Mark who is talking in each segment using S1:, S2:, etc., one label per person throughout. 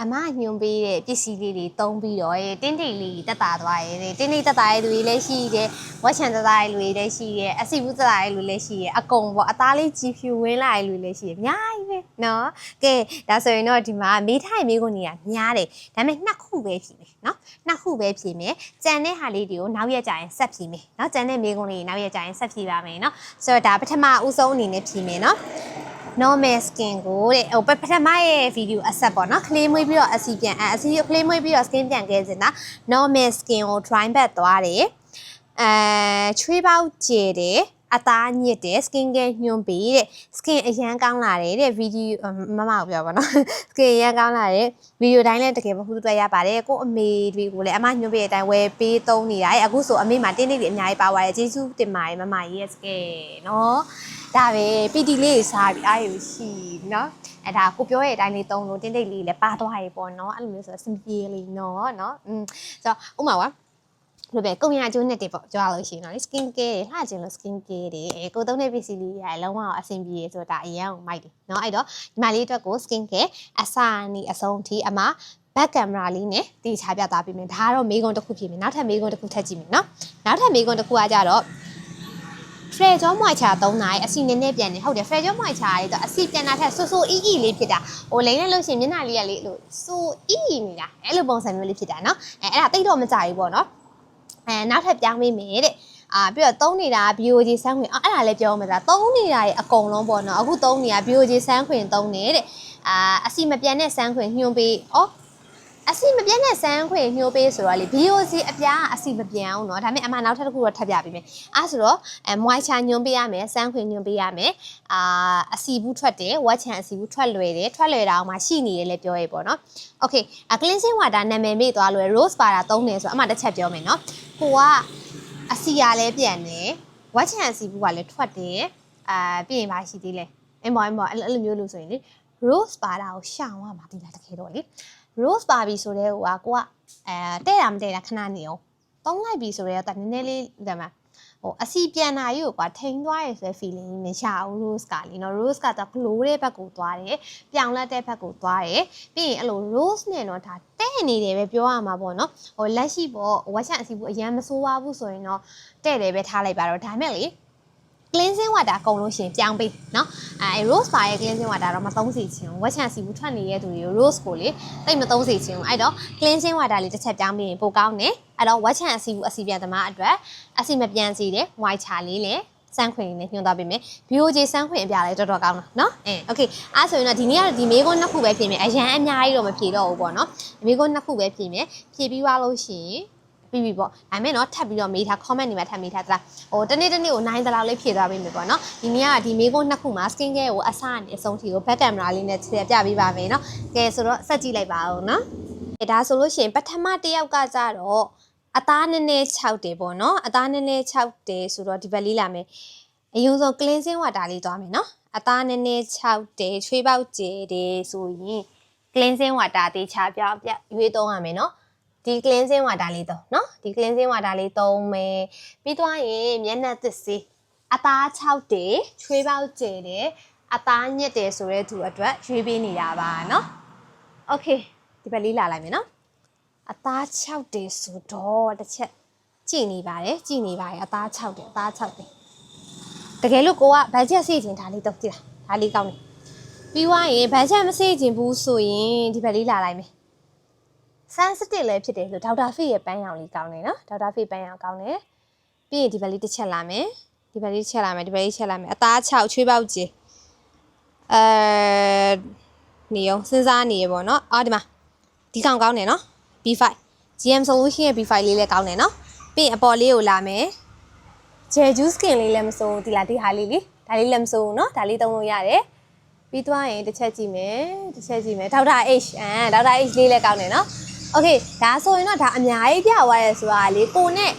S1: အမညွန်ပေးတဲ့ပစ္စည်းလေးတွေတုံးပြီးတော့ရေတင်းတိတ်လေးတက်တာသွားရဲတဲ့တင်းတိတ်တက်တာရဲ့လူတွေလည်းရှိတယ်ဝက်ချန်တက်တာရဲ့လူတွေလည်းရှိတယ်အစီဘူးတက်တာရဲ့လူလည်းရှိတယ်အကုန်ပေါ့အသားလေးကြည်ဖြူဝင်းလာရဲ့လူလည်းရှိတယ်အများကြီးပဲနော်ကဲဒါဆိုရင်တော့ဒီမှာမေးထိုင်မေးခွန်းကြီးကများတယ်ဒါပေမဲ့နှစ်ခုပဲဖြေမယ်နော်နှစ်ခုပဲဖြေမယ်ကြံတဲ့ဟာလေးတွေကိုနောက်ရက်ကြရင်ဆက်ဖြေမယ်နော်ကြံတဲ့မေးခွန်းလေးတွေနောက်ရက်ကြရင်ဆက်ဖြေပါမယ်နော်ဆိုတော့ဒါပထမဦးဆုံးအနေနဲ့ဖြေမယ်နော် normal skin ကိုတဲ့ဟိုပထမရဲ့ဗီဒီယိုအဆက်ပေါ့နော် claim မွေးပြီးတော့အစီပြန်အအစီကို claim မွေးပြီးတော့ skin ပြန်ခဲ့စင်တာ normal skin ကို dry back သွားတယ်အဲချွေးပေါက်ကျတယ် အသားညစ်တယ် skin ကညွန့်ပေးတဲ့ skin အရန်ကောင်းလာတယ်တဲ့ဗီဒီယိုမမကိုပြောပါနော် skin အရန်ကောင်းလာတယ်ဗီဒီယိုတိုင်းလည်းတကယ်မဟုတ်တွေ့ရပါတယ်ကို့အမေတွေကိုလည်းအမညွန့်ပေးတဲ့အတိုင်းဝယ်ပေးသုံးနေရတယ်အခုဆိုအမေမှာတင်းလေးတွေအများကြီးပါသွားတယ်ကျေးဇူးတင်ပါတယ်မမကြီးရဲ့ skin နော်ဒါပဲ PD လေးစားပြီးအားရရှိနော်အဲ့ဒါကိုပြောရတဲ့အတိုင်းလေးသုံးလို့တင်းတိတ်လေးလည်းပါသွားရေပေါ့နော်အဲ့လိုမျိုးဆိုတော့စင်ပြေလေးနော်နော်อืมဆိုတော့ဥမာပါ လိုပဲကုန်ရအကျိုးနဲ့တွေပေါ့ကြွားလို့ရှိရင်တော့ skin care တွေလှကျင်လို့ skin care တွေအဲကိုသုံးတဲ့ပစ္စည်းလေးတွေလုံးဝအဆင်ပြေဆိုတာအရင်ကမိုက်တယ်เนาะအဲ့တော့ဒီမလေးအတွက်ကို skin care အစနီအဆုံးထိအမ back camera လေးနဲ့တီချပြသွားပေးမယ်ဒါကတော့မေးခွန်းတစ်ခုဖြစ်မယ်နောက်ထပ်မေးခွန်းတစ်ခုထပ်ကြည့်မယ်เนาะနောက်ထပ်မေးခွန်းတစ်ခုကကြတော့ ဖရကြောမွိုက်ချာ3နာရီအစီနည်းနည်းပြန်နေဟုတ်တယ်ဖရကြောမွိုက်ချာလေးတော့အစီပြန်တာထက်ဆူဆူအီအီလေးဖြစ်တာဟိုလိမ့်နဲ့လို့ရှိရင်မျက်နှာလေးကလေအဲ့လိုဆူအီအီနေတာအဲ့လိုပုံစံမျိုးလေးဖြစ်တာเนาะအဲအဲ့ဒါတိတ်တော့မကြဘူးပေါ့เนาะ အဲနောက်ထပ်ပြောင်းပေးမယ်တဲ့အာပြီးတော့သုံးနေတာ BOG ဆန်းခွင်အဲ့ဒါလည်းပြောမှာဒါသုံးနေတာတွေအကုန်လုံးပေါ့နော်အခုသုံးနေတာ BOG ဆန်းခွင်သုံးနေတဲ့အာအစီမပြန်တဲ့ဆန်းခွင်ညွှန်ပေးဩ အစီမပြတ်တဲ့ဆန်းခွေညှိုးပေးဆိုတော့လေ BOC အပြားကအစီမပြန်အောင်เนาะဒါပေမဲ့အမှနောက်ထပ်တစ်ခုတော့ထပ်ပြပေးမယ်အဲဆိုတော့အဲ moisture ညွှန်ပေးရမယ်ဆန်းခွေညွှန်ပေးရမယ်အာအစီဘူးထွက်တယ်ဝက်ချန်အစီဘူးထွက်လွယ်တယ်ထွက်လွယ်တာအောင်မှရှိနေတယ်လည်းပြောရဲပေါ့เนาะ okay အ cleansing water နာမည်မေ့သွားလွယ် rose powder သုံးတယ်ဆိုတော့အမှတစ်ချက်ပြောမယ်เนาะကိုကအစီရလည်းပြန်တယ်ဝက်ချန်အစီဘူးကလည်းထွက်တယ်အာပြီးရင်ပါရှိသေးလဲအင်းမော်အင်းမော်အဲ့လိုမျိုးလို့ဆိုရင်လေ rose powder ကိုရှောင်ရမှာဒီလားတကယ်တော့လေ rose ပါပြီဆိုတဲ့ဟိုကကိုကအဲတဲ့တာမတဲ့တာခဏနေအောင်သုံးလိုက်ပြီဆိုတော့တနည်းနည်းလေးဒါမှဟိုအစီပြန်လာကြီးကိုကွာထိန်သွားရယ်ဆိုတဲ့ feeling ကြီးမရဘူး rose ကလေနော် rose ကတော့ glow တဲ့ဘက်ကိုသွားတယ်ပြောင်းလဲတဲ့ဘက်ကိုသွားတယ်ပြီးရင်အဲ့လို rose နဲ့တော့ဒါတဲ့နေတယ်ပဲပြောရမှာပေါ့နော်ဟိုလက်ရှိပေါ့ဝက်ချက်အစီဘူးအရန်မဆိုးပါဘူးဆိုရင်တော့တဲ့တယ်ပဲထားလိုက်ပါတော့ဒါမဲ့လေ cleansing water အကုန်လုံးရှင်ပြောင်းပေးနော်အဲ rose bar ရဲ့ cleansing water တော့မသုံးစီချင်ဘူးဝက်ချန်စီဘူးထွက်နေတဲ့သူတွေ rose ကိုလေတိတ်မသုံးစီချင်ဘူးအဲ့တော့ cleansing water လေးတစ်ချက်ပြောင်းပေးရင်ပိုကောင်းတယ်အဲ့တော့ဝက်ချန်အစီဘူးအစီပြန်သမားအတွက်အစီမပြန်စီတဲ့ white cha လေးလည်းစမ်းခွင်နဲ့ညွှန်သွားပေးမယ်။ BOJ စမ်းခွင်အပြားလည်းတော်တော်ကောင်းတာနော်။အင်း okay အဲ့ဆိုရင်တော့ဒီနေ့ကတော့ဒီမေးခွန်းနှစ်ခုပဲဖြေမယ်။အရန်အများကြီးတော့မဖြေတော့ဘူးပေါ့နော်။မေးခွန်းနှစ်ခုပဲဖြေမယ်။ဖြေပြီးွားလို့ရှိရင် ပြီးပြီပေါ့ဒါပေမဲ့เนาะထပ်ပြီးတော့မေးထား comment တွေမှာထပ်မေးထားသလားဟိုတနေ့တနေ့ကို9တလောက်လေးဖြည့်သွားပေးမယ်ပေါ့เนาะဒီနေ့ကဒီမေးခွန်းနှစ်ခုမှာ skin care ကိုအစအနေအဆုံးထိကို back camera လေးနဲ့ထည့်ပြပေးပါမယ်เนาะကဲဆိုတော့ဆက်ကြည့်လိုက်ပါဦးเนาะဒါဆိုလို့ရှိရင်ပထမတစ်ယောက်ကကြတော့အသားနည်းနည်း6တယ်ပေါ့เนาะအသားနည်းနည်း6တယ်ဆိုတော့ဒီဘက်လေးလာမယ်အရင်ဆုံး cleansing water လေးသွားမယ်เนาะအသားနည်းနည်း6တယ်ချွေးပေါက်ကျယ်တယ်ဆိုရင် cleansing water တေချာပြောင်းပြရွေးသုံးရမယ်เนาะ ဒီ cleansing water လေးတော့เนาะဒီ cleansing water လေးသုံးမယ်ပြီးသွားရင်မျက်နှာသစ်စေးအသား6တယ်ချွေးပေါက်ကျယ်တယ်အသားညစ်တယ်ဆိုတဲ့သူအတွက်ရွေးပေးနေတာပါเนาะ okay ဒီဘက်လေးလာလိုက်မယ်เนาะအသား6တယ်ဆိုတော့တစ်ချက်ကြည်နေပါတယ်ကြည်နေပါတယ်အသား6တယ်အသား6တယ်တကယ်လို့ကိုကဘတ်ဂျက်စေ့ခြင်းဒါလေးတော့ကြည့်လားဒါလေးကောင်းတယ်ပြီးွားရင်ဘတ်ဂျက်မစေ့ခြင်းဘူးဆိုရင်ဒီဘက်လေးလာလိုက်မယ် sensitive လည်းဖြစ်တယ်ဆိုဒေါက်တာဖိရဲ့ပန်းရောင်လေးကောင်းတယ်နော်ဒေါက်တာဖိပန်းရောင်ကောင်းတယ်ပြီးရင်ဒီဘက်လေးတစ်ချက်လာမယ်ဒီဘက်လေးတစ်ချက်လာမယ်ဒီဘက်လေးချက်လာမယ်အသား6ချွေးပေါက်ကြီးအဲနေအောင်စဉ်းစားနေရပေါ့နော်အော်ဒီမှာဒီကောင်ကောင်းတယ်နော် B5 GM solution ရဲ့ B5 လေးလည်းကောင်းတယ်နော်ပြီးရင်အပေါ်လေးကိုလာမယ် Jeju skin လေးလည်းမစိုးဘူးဒီလားဒီဟာလေးလေဒါလေးလည်းမစိုးဘူးနော်ဒါလေးသုံးလို့ရတယ်ပြီးသွားရင်တစ်ချက်ကြည့်မယ်တစ်ချက်ကြည့်မယ်ဒေါက်တာ H အမ်ဒေါက်တာ H လေးလည်းကောင်းတယ်နော် โอเคဒါဆိုရင်တော့ဒါအများကြီးပြသွားရဲဆိုတာလေကိုနဲ့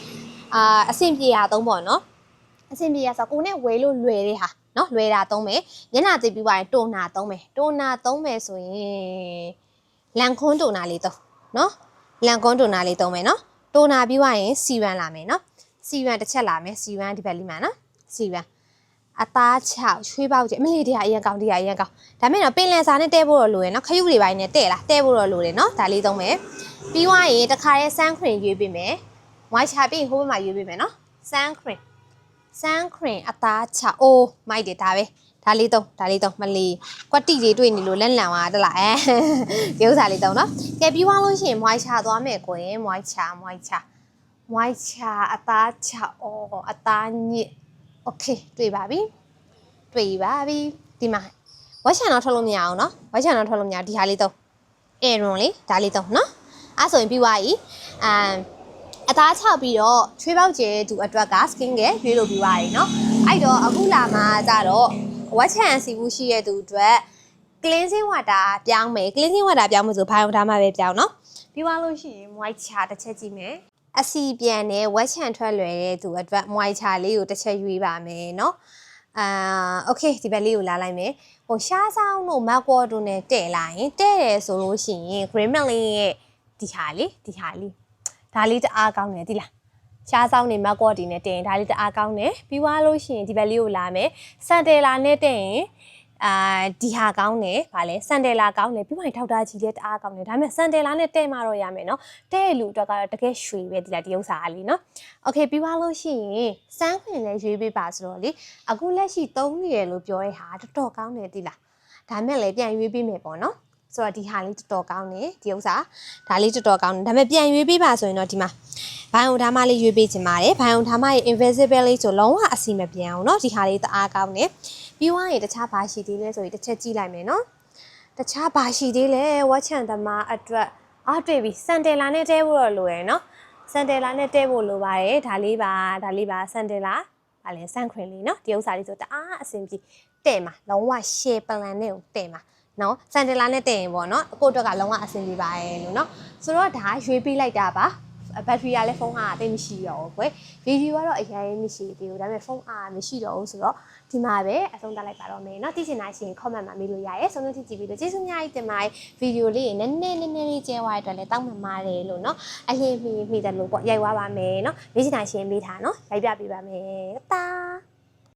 S1: အာအဆင်ပြေတာသုံးပေါ့เนาะအဆင်ပြေရဆိုကိုနဲ့ဝဲလို့လွယ်တဲ့ဟာเนาะလွယ်တာသုံးမယ်မျက်နှာသိပ်ပြီးသွားရင်တိုနာသုံးမယ်တိုနာသုံးမယ်ဆိုရင်လန်ခွန်းတိုနာလေးသုံးเนาะလန်ခွန်းတိုနာလေးသုံးမယ်เนาะတိုနာပြီးသွားရင်စီရန်လာမယ်เนาะစီရန်တစ်ချက်လာမယ်စီရန်ဒီဘက်လေးမှာနော်စီရန် အသား6ချွေးပေါက်ကျအမလေးတရားအရင်ကောင်းတရားအရင်ကောင်းဒါမဲ့တော့ပင်လယ်စာနဲ့တဲဖို့တော့လိုရယ်နော်ခရုတွေပိုင်းနဲ့တဲ့လားတဲဖို့တော့လိုတယ်နော်ဒါလေးသုံးမယ်ပြီးွားရင်တခါရဲဆန်းခရင်ရွေးပေးမယ်ဝိုင်းချပြီးဟိုဘက်မှာရွေးပေးမယ်နော်ဆန်းခရင်ဆန်းခရင်အသား6အိုးမိုက်တယ်ဒါပဲဒါလေးသုံးဒါလေးသုံးမလီကွက်တိတွေတွေ့နေလို့လက်လံသွားတလားအဲဒီဥစ္စာလေးသုံးနော်ကဲပြီးွားလို့ရှိရင်မွိုင်းချသွားမယ်ကိုရင်မွိုင်းချမွိုင်းချမွိုင်းချအသား6အော်အသားညစ် โอเคတွေ့ပါပြီ တွေ့ပါပြီဒီမှာဝက်ချန်တော့ထွက်လို့မရအောင်နော်ဝက်ချန်တော့ထွက်လို့မရဒီဟာလေးတော့အဲရွန်လေးဒါလေးတော့နော်အဲ့ဆိုရင်ပြီးသွားပြီအမ်အသားချပြီးတော့ချွေးပေါက်ကျဲသူအတွက်က skin ကရွေးလို့ပြီးသွားပြီနော်အဲ့တော့အခုလာမှာကြတော့ဝက်ချန်စီဘူးရှိရဲ့သူအတွက် cleansing water ပြောင်းမယ် cleansing water ပြောင်းမယ်ဆိုဘာ用ထားမှာပဲပြောင်းနော်ပြီးသွားလို့ရှိရင် moisture တစ်ချက်ကြည့်မယ် အစီပြန်နဲ့ဝက်ချန်ထွက်လွယ်တဲ့သူအတွက် moisture လေးကိုတစ်ချက်ရွေးပါမယ်နော် အာโอเคဒီဘက်လေးကိုလာလိုက်မယ်ဟိုရှားဆောင်တို့မက်ကောတို့ ਨੇ တဲ့လိုက်ရင်တဲ့တယ်ဆိုလို့ရှိရင် green melon ရဲ့ဒီဟာလေးဒီဟာလေးဒါလေးတအားကောင်းတယ်ဒီလားရှားဆောင်နေမက်ကောဒီနဲ့တဲ့ရင်ဒါလေးတအားကောင်းတယ်ပြီးွားလို့ရှိရင်ဒီဘက်လေးကိုလာမယ်စန်တယ်လာနဲ့တဲ့ရင် အာဒီဟာကောင်းတယ်ဗာလဲစန်တယ်လာကောင်းတယ်ပြီးမှထောက်တာကြီးလည်းတအားကောင်းတယ်ဒါပေမဲ့စန်တယ်လာနဲ့တဲ့မှတော့ရမယ်နော်တဲ့လူအတွက်ကတော့တကယ်ရွှေပဲဒီလားဒီဥစ္စာလေးနော်โอเคပြီးွားလို့ရှိရင်စမ်းခွင်လည်းရွေးပေးပါဆိုတော့လေအခုလက်ရှိသုံးနေရလို့ပြောရဲဟာတော်တော်ကောင်းတယ်ဒီလားဒါမဲ့လည်းပြန်ရွေးပေးမယ်ပေါ့နော်ဆိုတော့ဒီဟာလေးတော်တော်ကောင်းတယ်ဒီဥစ္စာဒါလေးတော်တော်ကောင်းတယ်ဒါပေမဲ့ပြန်ရွေးပေးပါဆိုရင်တော့ဒီမှာဘိုင်ယိုဓာမလေးရွေးပေးချင်ပါတယ်ဘိုင်ယိုဓာမရဲ့ invisible လေးဆိုလုံးဝအစီမပြန်အောင်เนาะဒီဟာလေးတအားကောင်းတယ် ပြီးွားရင်တခြားဘာရှိသေးလဲဆိုရင်တစ်ချက်ကြည့်လိုက်မယ်နော်တခြားဘာရှိသေးလဲဝက်ချန်သမားအတွက်အော်တွေ့ပြီစန်တယ်လာနဲ့တဲဖို့တော့လိုရယ်နော်စန်တယ်လာနဲ့တဲဖို့လိုပါတယ်ဒါလေးပါဒါလေးပါစန်တယ်လာဗာလဲစန့်ခွင်လေးနော်ဒီဥစ္စာလေးဆိုတအားအဆင်ပြေတဲ့မှာလုံးဝ share plan နဲ့ကိုတဲ့မှာနော်စန်တယ်လာနဲ့တဲ့ရင်ပေါ့နော်အကိုအတွက်ကလုံးဝအဆင်ပြေပါတယ်လို့နော်ဆိုတော့ဒါရွေးပေးလိုက်တာပါ ဘက်ထရီကလည်းဖုန်းအားအသိမရှိတော့ဘူးကွယ်ဗီဒီယိုကတော့အရင်မရှိသေးဘူးဒါပေမဲ့ဖုန်းအားမရှိတော့ဘူးဆိုတော့ဒီမှာပဲအဆုံးသတ်လိုက်ပါတော့မယ်เนาะသိချင်တာရှင် comment မှာမေးလို့ရရဲဆုံးဖြတ်ကြည့်ပြီးတော့ကျေးဇူးများကြီးတင်ပါတယ်ဗီဒီယိုလေးနည်းနည်းနည်းနည်းလေးကျဲသွားတဲ့အတွက်လည်းတောင်းပန်ပါတယ်လို့เนาะအလင်းမီမိတယ်လို့ပေါ့ရိုက်သွားပါမယ်เนาะမေးချင်တာရှင်မေးထားเนาะရိုက်ပြပေးပါမယ်တာ